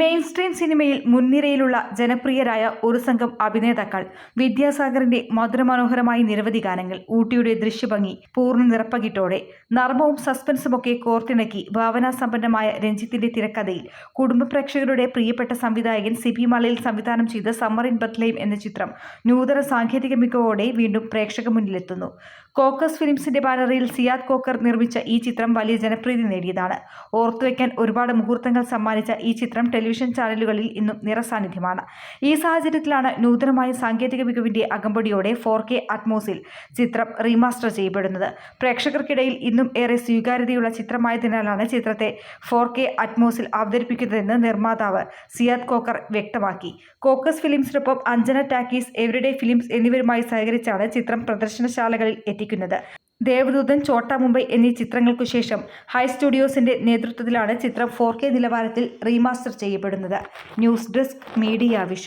Main stream സിനിമയിൽ മുൻനിരയിലുള്ള ജനപ്രിയരായ ഒരു സംഘം അഭിനേതാക്കൾ വിദ്യാസാഗറിന്റെ മധുരമനോഹരമായ നിരവധി ഗാനങ്ങൾ ഊട്ടിയുടെ ദൃശ്യഭംഗി പൂർണ നിറപ്പകിട്ടോടെ നർമ്മവും സസ്പെൻസുമൊക്കെ കോർത്തിണക്കി ഭാവനാസമ്പന്നമായ രഞ്ജിത്തിന്റെ തിരക്കഥയിൽ കുടുംബ പ്രേക്ഷകരുടെ പ്രിയപ്പെട്ട സംവിധായകൻ സിബി മലയിൽ സംവിധാനം ചെയ്ത സമ്മർ ഇൻ ബത്ലൈം എന്ന ചിത്രം നൂതന സാങ്കേതിക മികവോടെ വീണ്ടും പ്രേക്ഷക മുന്നിലെത്തുന്നു. കോക്കസ് ഫിലിംസിന്റെ ബാനറിൽ സിയാദ് കോക്കർ നിർമ്മിച്ച ഈ ചിത്രം വലിയ ജനപ്രീതി നേടിയതാണ്. ഓർത്തുവെക്കാൻ ഒരുപാട് മുഹൂർത്തങ്ങൾ സമ്മാനിച്ച ഈ ചിത്രം ടെലിവിഷൻ ചാനലുകളിൽ ഇന്നും നിറസാന്നിധ്യമാണ്. ഈ സാഹചര്യത്തിലാണ് നൂതനമായ സാങ്കേതിക മികവിന്റെ അകമ്പടിയോടെ ഫോർ കെ അറ്റ്മോസിൽ ചിത്രം റീമാസ്റ്റർ ചെയ്യപ്പെടുന്നത്. പ്രേക്ഷകർക്കിടയിൽ ഇന്നും ഏറെ സ്വീകാര്യതയുള്ള ചിത്രമായതിനാലാണ് ചിത്രത്തെ ഫോർ കെ അറ്റ്മോസിൽ അവതരിപ്പിക്കുന്നതെന്ന് നിർമ്മാതാവ് സിയാദ് കോക്കർ വ്യക്തമാക്കി. കോക്കസ് ഫിലിംസിനൊപ്പം അഞ്ജന ടാക്കീസ് എവരിഡേ ഫിലിംസ് എന്നിവരുമായി സഹകരിച്ചാണ് ചിത്രം പ്രദർശനശാലകളിൽ എത്തിക്കുന്നത്. ദേവദൂതൻ ചോട്ട മുംബൈ എന്നീ ചിത്രങ്ങൾക്കു ശേഷം ഹൈ സ്റ്റുഡിയോസിന്റെ നേതൃത്വത്തിലാണ് ചിത്രം ഫോർ കെ നിലവാരത്തിൽ റീമാസ്റ്റർ ചെയ്യപ്പെടുന്നത്. News desk media vision